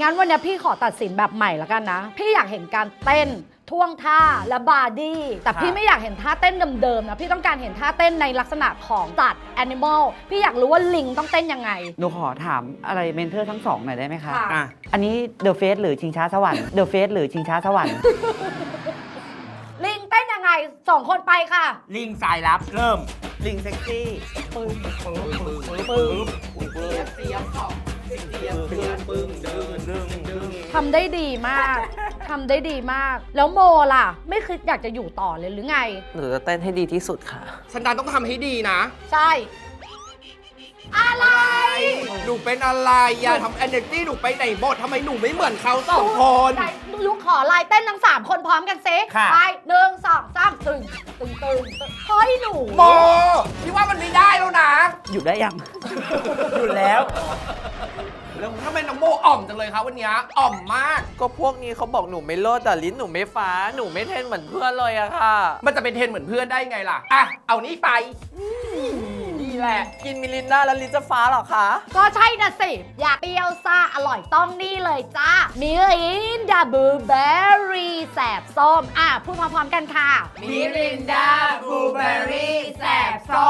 งั้นวันเนี้ยพี่ขอตัดสินแบบใหม่แล้วกันนะ พี่อยากเห็นการเต้นท่วงท่าและบาร์ดี้ แต่พี่ไม่อยากเห็นท่าเต้นเดิมๆนะ พี่ต้องการเห็นท่าเต้นในลักษณะของสัตว์แอนิมอล พี่อยากรู้ว่าลิงต้องเต้นยังไง หนูขอถามอะไรเมนเทอร์ทั้งสองหน่อยได้ไหมคะค่ะ อะอันนี้เดอะเฟสหรือชิงช้าสวรรค์เดอะเฟสหรือชิงช้าสวรรค์ ลิงเต้นยังไงสองคนไปค่ะ ลิงสายลับเริ่ม ลิงเซ็กซี่ ทำได้ดีมาก ทำได้ดีมาก แล้วโมล่ะ ไม่คิดอยากจะอยู่ต่อเลยหรือไง หนูจะเต้นให้ดีที่สุดค่ะ ฉันดันต้องทำให้ดีนะ ใช่ อะไร หนูเป็นอะไรอย่าทำเอเนอร์จีหนูไปไหนหมดทำไมหนูไม่เหมือนเขาสองคน ไหยุขอลายเต้นทั้งสามคนพร้อมกันเซค่ะ ไปหนึ่งสองสามตึงตึงตึงตึงเฮ้ยหนู โมพี่ นะอยู่ได้ยัง อยู่แล้ว แล้วทำไมน้องโมอ่อมจังเลยคะวันเนี้ยอ่อมมาก ก็พวกนี้เขาบอกหนูไม่โลดแต่ลิ้นหนูไม่ฟ้า หนูไม่เทนเหมือนเพื่อนเลยอะค่ะ มันจะเป็นเทรนเหมือนเพื่อนได้ไงล่ะ อะ เอานี่ไป นี่แหละ กินมิลินดาแล้วลิ้นจะฟ้าเหรอคะ ก็ใช่นะสิ อยากเปรี้ยวซ่าอร่อยต้องนี่เลยจ้ามิรินดาบลูเบอร์รี่แสบส้ม อะ พูดพร้อมๆกันค่ะ มิรินดาบลูเบอร์รี่แสบส้ม